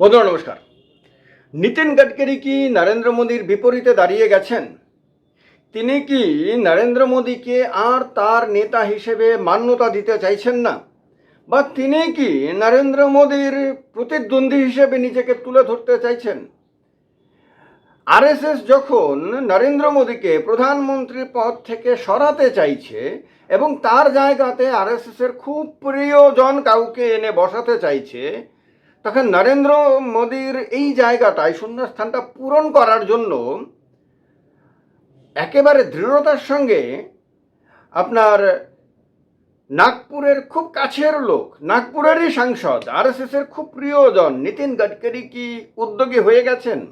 বন্ধুরা, নমস্কার। নিতিন গডকরি কি নরেন্দ্র মোদীর বিপরীতে দাঁড়িয়ে গেছেন? তিনি কি নরেন্দ্র মোদীকে আর তার নেতা হিসেবে মান্যতা দিতে চাইছেন না? বা তিনি কি নরেন্দ্র মোদীর প্রতিদ্বন্দ্বী হিসেবে নিজেকে তুলে ধরতে চাইছেন? আরএসএস যখন নরেন্দ্র মোদীকে প্রধানমন্ত্রী পদ থেকে সরাতে চাইছে এবং তার জায়গাতে আরএসএসের খুব প্রিয়জন কাউকে এনে বসাতে চাইছে তখন নরেন্দ্র মোদীর এই জায়গাটায় শূন্যস্থানটা পূরণ করার জন্য একেবারে দৃঢ়তার সঙ্গে আপনার নাগপুরের খুব কাছের লোক, নাগপুরেরই সাংসদ আর এস আরএসএসের খুব প্রিয়জন নিতিন গডকরি কি উদ্যোগী হয়ে গেছেন?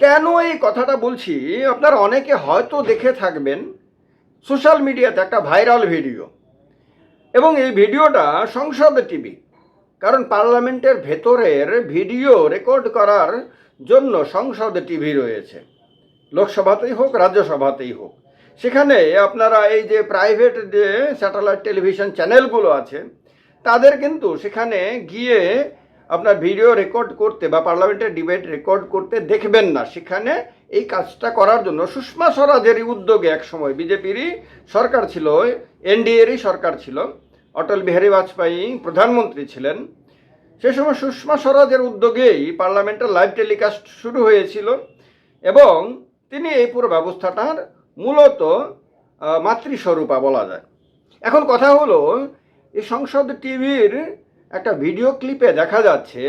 কেন এই কথাটা বলছি? আপনারা অনেকে হয়তো দেখে থাকবেন, সোশ্যাল মিডিয়াতে একটা ভাইরাল ভিডিও এবং এই ভিডিওটা সংসদ টিভি কারণ পার্লামেন্টের ভেতরের ভিডিও রেকর্ড করার জন্য সংসদ টিভি রয়েছে। লোকসভাতেই হোক, রাজ্যসভাতেই হোক। সেখানে আপনারা এই যে প্রাইভেট যে স্যাটেলাইট টেলিভিশন চ্যানেলগুলো আছে, তাদের কিন্তু সেখানে গিয়ে আপনার ভিডিও রেকর্ড করতে বা পার্লামেন্টের ডিবেট রেকর্ড করতে দেখবেন না। সেখানে এই কাজটা করার জন্য সুষমা স্বরাজেরই উদ্যোগে একসময় বিজেপিরই সরকার ছিল এনডিএরই সরকার ছিল। অটল বিহারী বাজপেয়ী প্রধানমন্ত্রী ছিলেন। সে সময় সুষমা স্বরাজের উদ্যোগেই পার্লামেন্টের লাইভ টেলিকাস্ট শুরু হয়েছিল এবং তিনি এই পুরো ব্যবস্থাটার মূলত মাতৃস্বরূপা বলা যায়। এখন কথা হলো, এই সংসদ টিভির একটা ভিডিও ক্লিপে দেখা যাচ্ছে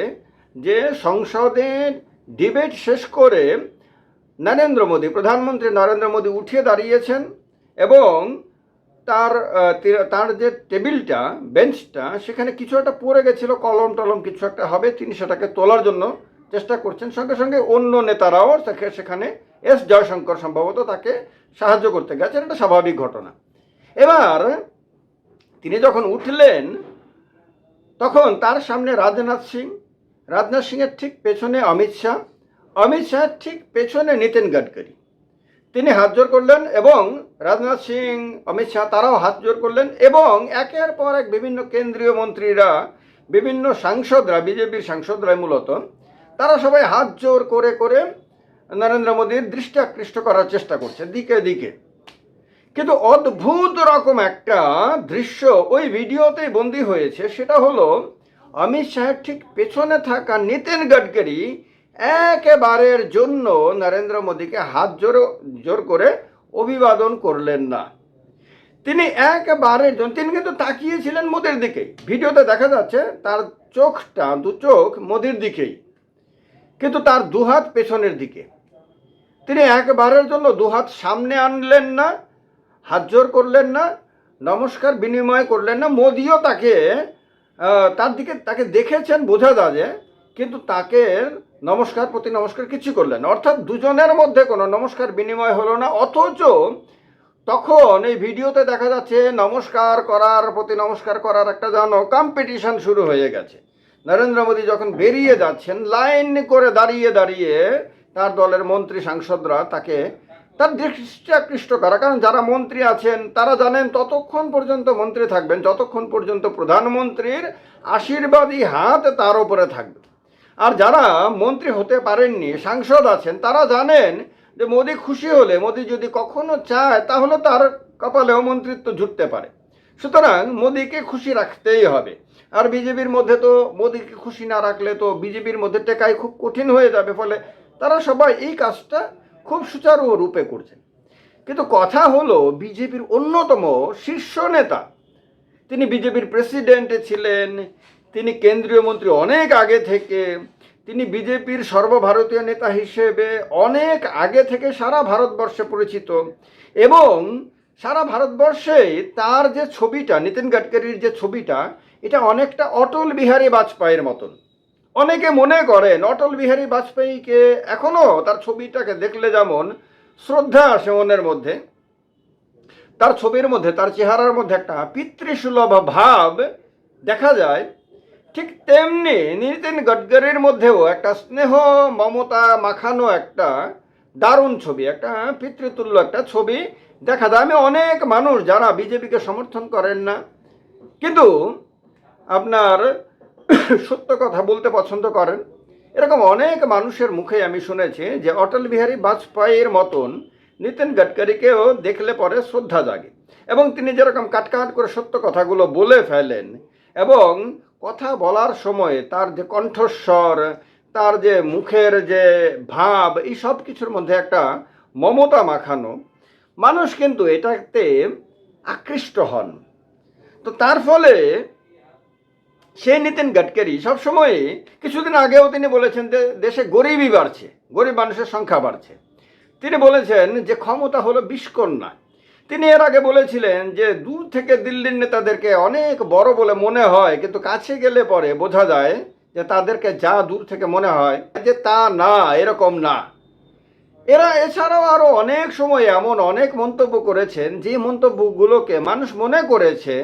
যে সংসদের ডিবেট শেষ করে নরেন্দ্র মোদী, প্রধানমন্ত্রী নরেন্দ্র মোদী উঠে দাঁড়িয়েছেন এবং তার তার যে টেবিলটা, বেঞ্চটা, সেখানে কিছু একটা পড়ে গেছিল, কলম টলম কিছু একটা হবে, তিনি সেটাকে তোলার জন্য চেষ্টা করছেন। সঙ্গে সঙ্গে অন্য নেতারাও সেখানে এস জয়শঙ্কর সম্ভবত তাকে সাহায্য করতে গেছেন। এটা স্বাভাবিক ঘটনা। এবার তিনি যখন উঠলেন, তখন তার সামনে রাজনাথ সিং। রাজনাথ সিংয়ের ঠিক পেছনে অমিত শাহ। অমিত শাহের ঠিক পেছনে নিতিন গডকরি। তিনি হাত জোর করলেন এবং রাজনাথ সিং, অমিত শাহ তারাও হাত জোর করলেন এবং একের পর এক বিভিন্ন কেন্দ্রীয় মন্ত্রীরা, বিভিন্ন সাংসদরা, বিজেপির সাংসদরা মূলত, তারা সবাই হাত জোর করে করে নরেন্দ্র মোদীর দৃষ্টি আকৃষ্ট করার চেষ্টা করছে, দিকে দিকে। কিন্তু অদ্ভুত রকম একটা দৃশ্য ওই ভিডিওতেই বন্দী হয়েছে, সেটা হলো অমিত শাহের ঠিক পেছনে থাকা নিতিন গডকরি একেবারের জন্য নরেন্দ্র মোদীকে হাত জোর জোর করে অভিবাদন করলেন না। তিনি একেবারের জন্য, তিনি কিন্তু তাকিয়েছিলেন মোদির দিকেই ভিডিওতে দেখা যাচ্ছে, তার চোখটা, দু চোখ মোদির দিকেই, কিন্তু তার দুহাত পেছনের দিকে। তিনি একবারের জন্য দুহাত সামনে আনলেন না, হাত জোর করলেন না, নমস্কার, বিনিময় করলেন না। মোদিও তাকে তার দিকে, তাকে দেখেছেন, বোঝা যায় যে, কিন্তু তাকে নমস্কার, প্রতি নমস্কার কিছু করলেন অর্থাৎ দুজনের মধ্যে কোনো নমস্কার বিনিময় হলো না, অথচ তখন এই ভিডিওতে দেখা যাচ্ছে নমস্কার করার, প্রতি নমস্কার করার একটা যেন কম্পিটিশন শুরু হয়ে গেছে। নরেন্দ্র মোদী যখন বেরিয়ে যাচ্ছেন, লাইন করে দাঁড়িয়ে দাঁড়িয়ে তার দলের মন্ত্রী সাংসদরা তাকে তার দৃষ্টি আকৃষ্ট করা। কারণ যারা মন্ত্রী আছেন, তারা জানেন ততক্ষণ পর্যন্ত মন্ত্রী থাকবেন, যতক্ষণ পর্যন্ত প্রধানমন্ত্রীর আশীর্বাদী হাত তার উপরে থাকবে। আর যারা মন্ত্রী হতে পারেননি, সাংসদ আছেন, তারা জানেন যে মোদি খুশি হলে, মোদি যদি কখনো চায়, তাহলে তার কপালেও মন্ত্রিত্ব জুটতে পারে। সুতরাং মোদিকে খুশি রাখতেই হবে। আর বিজেপির মধ্যে তো মোদিকে খুশি না রাখলে তো বিজেপির মধ্যে টেকাই খুব কঠিন হয়ে যাবে, ফলে তারা সবাই এই কাজটা খুব সুচারু রূপে করছেন। কিন্তু কথা হলো, বিজেপির অন্যতম শীর্ষ নেতা, তিনি বিজেপির প্রেসিডেন্ট ছিলেন তিনি কেন্দ্রীয় মন্ত্রী অনেক আগে থেকে, তিনি বিজেপির সর্বভারতীয় নেতা হিসেবে অনেক আগে থেকে সারা ভারতবর্ষে পরিচিত এবং সারা ভারতবর্ষে তার যে ছবিটা, নিতিন গডকরির যে ছবিটা, এটা অনেকটা অটল বিহারী বাজপেয়ীর মতন। অনেকে মনে করেন অটল বিহারী বাজপেয়ীকে এখনও তার ছবিটাকে দেখলে যেমন শ্রদ্ধা আসে মনের মধ্যে, তার ছবির মধ্যে, তার চেহারার মধ্যে একটা পিতৃসুলভ ভাব দেখা যায়। ঠিক তেমনি নিতিন গডকরির মধ্যেও একটা স্নেহ, মমতা মাখানো একটা দারুণ ছবি, একটা পিতৃতুল্য একটা ছবি। দেখা যায়, আমি অনেক মানুষ যারা বিজেপিকে সমর্থন করেন না। কিন্তু আপনার সত্য কথা বলতে পছন্দ করেন। এরকম অনেক মানুষের মুখে আমি শুনেছি যে অটল বিহারী বাজপেয়ীর মতন নীতিন গডকারিকেও দেখলে পরে শ্রদ্ধা জাগে। এবং তিনি যেরকম কাটকাট করে সত্য কথাগুলো বলে ফেলেন এবং কথা বলার সময় তার যে কণ্ঠস্বর, তার যে মুখের যে ভাব, এই সব কিছুর মধ্যে একটা মমতা মাখানো, মানুষ কিন্তু এটাতে আকৃষ্ট হন। তো তার ফলে সেই নিতিন গাডকারি সবসময় কিছুদিন আগেও তিনি বলেছেন যে দেশে গরিবই বাড়ছে, গরিব মানুষের সংখ্যা বাড়ছে। তিনি বলেছেন যে ক্ষমতা হলো বিষকন্যা তিনি এর আগে বলেছিলেন যে দূর থেকে দিল্লির নেতাদেরকে অনেক বড় বলে মনে হয়, কিন্তু কাছে গেলে পরে বোঝা যায় যে তাদেরকে যা দূর থেকে মনে হয় যে তা না, এরকম না। এরা এছাড়াও আরও অনেক সময় এমন অনেক মন্তব্য করেছেন, যে মন্তব্যগুলোকে মানুষ মনে করেছে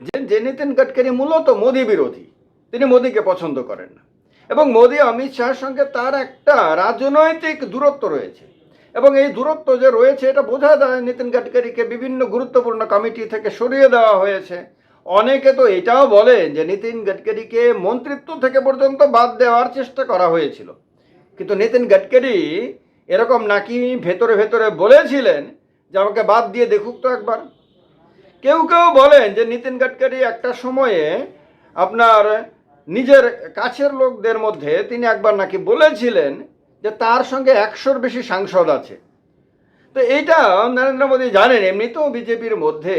যে যে নীতিন গডকারি মূলত মোদী বিরোধী, তিনি মোদীকে পছন্দ করেন না। এবং মোদি অমিত শাহের সঙ্গে তার একটা রাজনৈতিক দূরত্ব রয়েছে। এবং এই দূরত্ব যে রয়েছে, এটা বোঝা যায় নীতিন গডকারিকে বিভিন্ন গুরুত্বপূর্ণ কমিটি থেকে সরিয়ে দেওয়া হয়েছে। অনেকে তো এটাও বলেন যে নীতিন গডকারিকে মন্ত্রিত্ব থেকে পর্যন্ত বাদ দেওয়ার চেষ্টা করা হয়েছিল। কিন্তু নীতিন গডকারি এরকম নাকি ভেতরে ভেতরে বলেছিলেন যে আমাকে বাদ দিয়ে দেখুক তো একবার। কেউ কেউ বলেন যে নীতিন গডকারি একটা সময়ে আপনার নিজের কাছের লোকদের মধ্যে তিনি একবার নাকি বলেছিলেন যে তার সঙ্গে একশোর বেশি সাংসদ আছে। তো এইটা নরেন্দ্র মোদী জানেন, এমনিতেও বিজেপির মধ্যে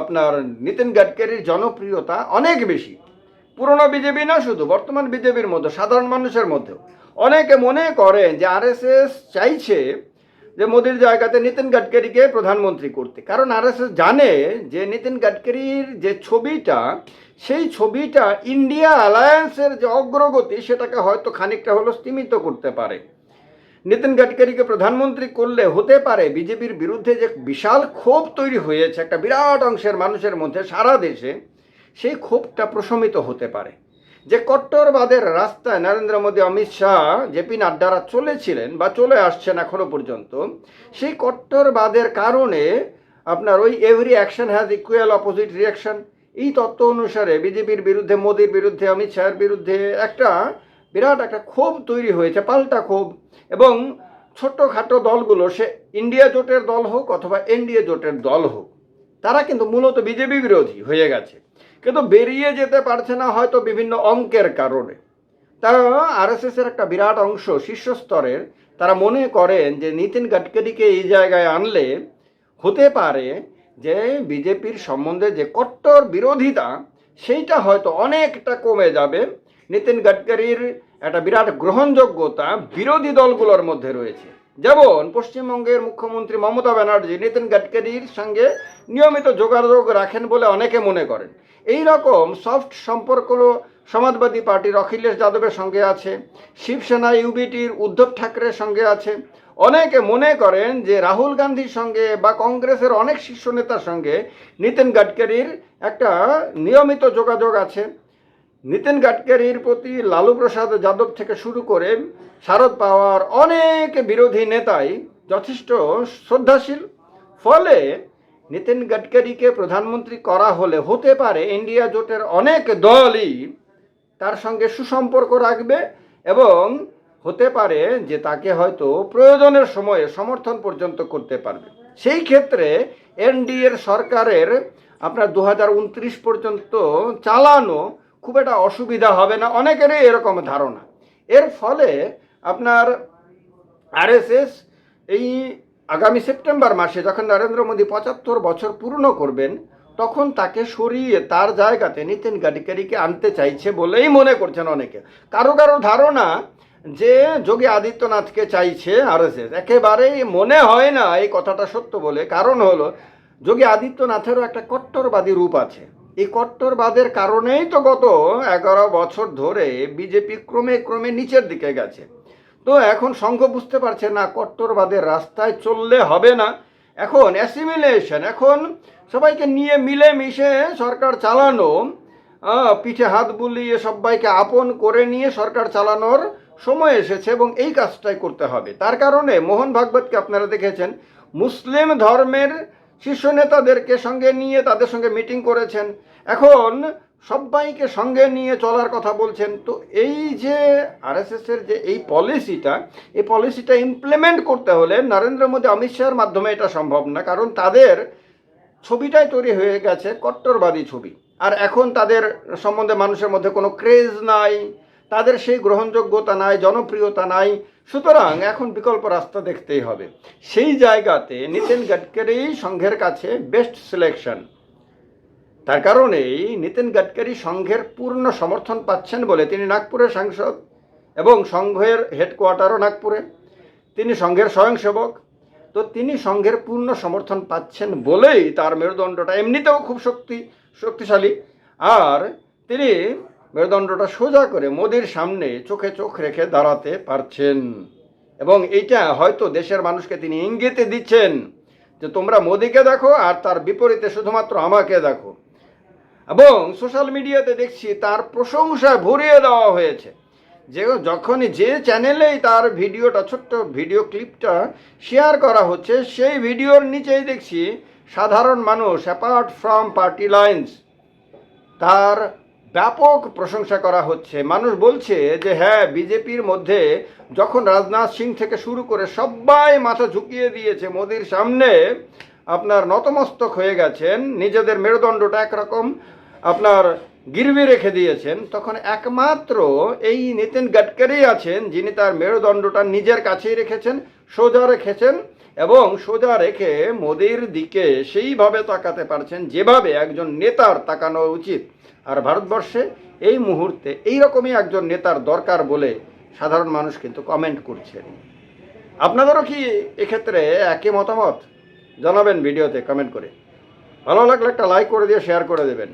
আপনার নীতিন গাডকারির জনপ্রিয়তা অনেক বেশি। পুরনো বিজেপি না শুধু, বর্তমান বিজেপির মধ্যে, সাধারণ মানুষের মধ্যেও। অনেকে মনে করেন যে আরএসএস চাইছে যে মোদির জায়গাতে নীতিন গডকারিকে প্রধানমন্ত্রী করতে। কারণ আরএসএস জানে যে নীতিন গাডকারির যে ছবিটা, সেই ছবিটা ইন্ডিয়া অ্যালায়েন্সের যে অগ্রগতি, সেটাকে হয়তো খানিকটা হলো স্তীমিত করতে পারে। নীতিন গডকারিকে প্রধানমন্ত্রী করলে হতে পারে বিজেপির বিরুদ্ধে যে বিশাল ক্ষোভ তৈরি হয়েছে, একটা বিরাট অংশের মানুষের মধ্যে সারা দেশে, সেই ক্ষোভটা প্রশমিত হতে পারে। যে কট্টরবাদের রাস্তায় নরেন্দ্র মোদী, অমিত শাহ জেপি নাড্ডারা চলেছিলেন বা চলে আসছেন এখনও পর্যন্ত, সেই কট্টরবাদের কারণে আপনার ওই every action has equal opposite reaction এই তত্ত্ব অনুসারে বিজেপির বিরুদ্ধে, মোদির বিরুদ্ধে, অমিত শাহের বিরুদ্ধে একটা বিরাট একটা ক্ষোভ তৈরি হয়েছে, পাল্টা ক্ষোভ। এবং ছোট্টখাটো দলগুলো, সে ইন্ডিয়া জোটের দল হোক অথবা এনডিএ জোটের দল হোক, তারা কিন্তু মূলত বিজেপি বিরোধী হয়ে গেছে। কিন্তু বেরিয়ে যেতে পারছে না হয়তো বিভিন্ন অঙ্কের কারণে। তারা এর একটা বিরাট অংশ শীর্ষস্তরের, তারা মনে করেন যে নীতিন গডকারিকে এই জায়গায় আনলে হতে পারে যে বিজেপির সম্বন্ধে যে কট্টর বিরোধিতা, সেইটা হয়তো অনেকটা কমে যাবে। নীতিন গডকারির একটা বিরাট গ্রহণযোগ্যতা বিরোধী দলগুলোর মধ্যে রয়েছে। যেমন পশ্চিমবঙ্গের মুখ্যমন্ত্রী মমতা ব্যানার্জি নীতিন গডকারির সঙ্গে নিয়মিত যোগাযোগ রাখেন বলে অনেকে মনে করেন। এই রকম সফট সম্পর্ক সমাজবাদী পার্টির অখিলেশ যাদবের সঙ্গে আছে, শিবসেনা, ইউবিটির উদ্ধব ঠাকরের সঙ্গে আছে। অনেকে মনে করেন যে রাহুল গান্ধীর সঙ্গে বা কংগ্রেসের অনেক শীর্ষ নেতার সঙ্গে নীতিন গডকারির একটা নিয়মিত যোগাযোগ আছে। নীতিন গডকারির প্রতি লালু প্রসাদ যাদব থেকে শুরু করে শারদ পাওয়ার অনেক বিরোধী নেতাই যথেষ্ট শ্রদ্ধাশীল। ফলে নীতিন গডকারিকে প্রধানমন্ত্রী করা হলে হতে পারে ইন্ডিয়া জোটের অনেক দলই তার সঙ্গে সুসম্পর্ক রাখবে এবং হতে পারে যে তাকে হয়তো প্রয়োজনের সময়ে সমর্থন পর্যন্ত করতে পারবে। সেই ক্ষেত্রে এনডিএর সরকারের আপনার দু হাজার উনত্রিশ পর্যন্ত চালানো খুব একটা অসুবিধা হবে না, অনেকেরই এরকম ধারণা। এর ফলে আপনার আরএসএস এই আগামী সেপ্টেম্বর মাসে যখন নরেন্দ্র মোদী পঁচাত্তর বছর পূর্ণ করবেন, তখন তাকে সরিয়ে তার জায়গাতে নীতিন গডকারিকে আনতে চাইছে বলেই মনে করছেন অনেকে। কারও কারও ধারণা যে যোগী আদিত্যনাথকে চাইছে আরএসএস। একেবারেই মনে হয় না এই কথাটা সত্য বলে। কারণ হলো, যোগী আদিত্যনাথেরও একটা কট্টরবাদী রূপ আছে। এই কট্টরবাদের কারণেই তো গত এগারো বছর ধরে বিজেপি ক্রমে ক্রমে নিচের দিকে গেছে। তো এখন সংঘ বুঝতে পারছে না কট্টরবাদের রাস্তায় চললে হবে না। এখন অ্যাসিমিলেশন এখন সবাইকে নিয়ে মিলে মিশে সরকার চালানো পিঠে হাত বুলিয়ে সবাইকে আপন করে নিয়ে সরকার চালানোর সময় এসেছে এবং এই কাজটাই করতে হবে। তার কারণে মোহন ভাগবতকে আপনারা দেখেছেন, মুসলিম ধর্মের শীর্ষ নেতাদেরকে সঙ্গে নিয়ে তাদের সঙ্গে মিটিং করেছেন। এখন সবাইকে সঙ্গে নিয়ে চলার কথা বলছেন, তো এই যে আরএসএসের যে এই পলিসিটা এই পলিসিটা ইমপ্লিমেন্ট করতে হলে নরেন্দ্র মোদী, অমিত শাহের মাধ্যমে এটা সম্ভব না, কারণ তাদের ছবিটাই তৈরি হয়ে গেছে কট্টরবাদী ছবি। আর এখন তাদের সম্বন্ধে মানুষের মধ্যে কোনো ক্রেজ নাই, তাদের সেই গ্রহণযোগ্যতা নাই, জনপ্রিয়তা নাই, সুতরাং এখন বিকল্প রাস্তা দেখতেই হবে। সেই জায়গাতে নিতিন গডকরি সংঘের কাছে বেস্ট সিলেকশন তার কারণেই নিতিন গডকরি সংঘের পূর্ণ সমর্থন পাচ্ছেন বলে তিনি নাগপুরের সাংসদ এবং সংঘের হেডকোয়ার্টারও নাগপুরে। তিনি সংঘের স্বয়ংসেবক। তো তিনি সংঘের পূর্ণ সমর্থন পাচ্ছেন বলেই তার মেরুদণ্ডটা এমনিতেও খুব শক্তি, শক্তিশালী। আর তিনি মেরুদণ্ডটা সোজা করে মোদির সামনে চোখে চোখ রেখে দাঁড়াতে পারছেন। এবং এইটা হয়তো দেশের মানুষকে তিনি ইঙ্গিতে দিচ্ছেন যে তোমরা মোদিকে দেখো আর তার বিপরীতে শুধুমাত্র আমাকে দেখো। এবং সোশ্যাল মিডিয়াতে দেখছি তার প্রশংসা ভরিয়ে দেওয়া হয়েছে। যে যখনই যে চ্যানেলেই তার ভিডিওটা, ছোট্ট ভিডিও ক্লিপটা শেয়ার করা হচ্ছে, সেই ভিডিওর নিচেই দেখছি সাধারণ মানুষ অ্যাপার্ট ফ্রম পার্টি লাইন্স তার ব্যাপক প্রশংসা করা হচ্ছে। মানুষ বলছে যে হ্যাঁ বিজেপির মধ্যে যখন রাজনাথ সিং থেকে শুরু করে সবাই মাথা ঝুঁকিয়ে দিয়েছে, মোদির সামনে আপনার নতমস্তক হয়ে গেছেন, নিজেদের মেরুদণ্ডটা একরকম আপনার গিরবি রেখে দিয়েছেন, তখন একমাত্র এই নিতিন গডকরি আছেন, যিনি তার মেরুদণ্ডটা নিজের কাছেই রেখেছেন, সোজা রেখেছেন, এবং সোজা রেখে মোদির দিকে সেইভাবে তাকাতে পারছেন, যেভাবে একজন নেতার তাকানো উচিত। আর ভারতবর্ষে এই মুহূর্তে এই রকমই একজন নেতার দরকার বলে সাধারণ মানুষ কিন্তু কমেন্ট করছেন। আপনাদেরও কি এক্ষেত্রে একই মতামত? জানাবেন ভিডিওতে কমেন্ট করে। ভালো লাগলে একটা লাইক করে দিয়ে শেয়ার করে দেবেন।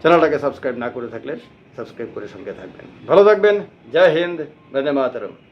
চ্যানেলটাকে সাবস্ক্রাইব না করে থাকলে সাবস্ক্রাইব করে সঙ্গে থাকবেন। ভালো থাকবেন। জয় হিন্দ। মাতরম।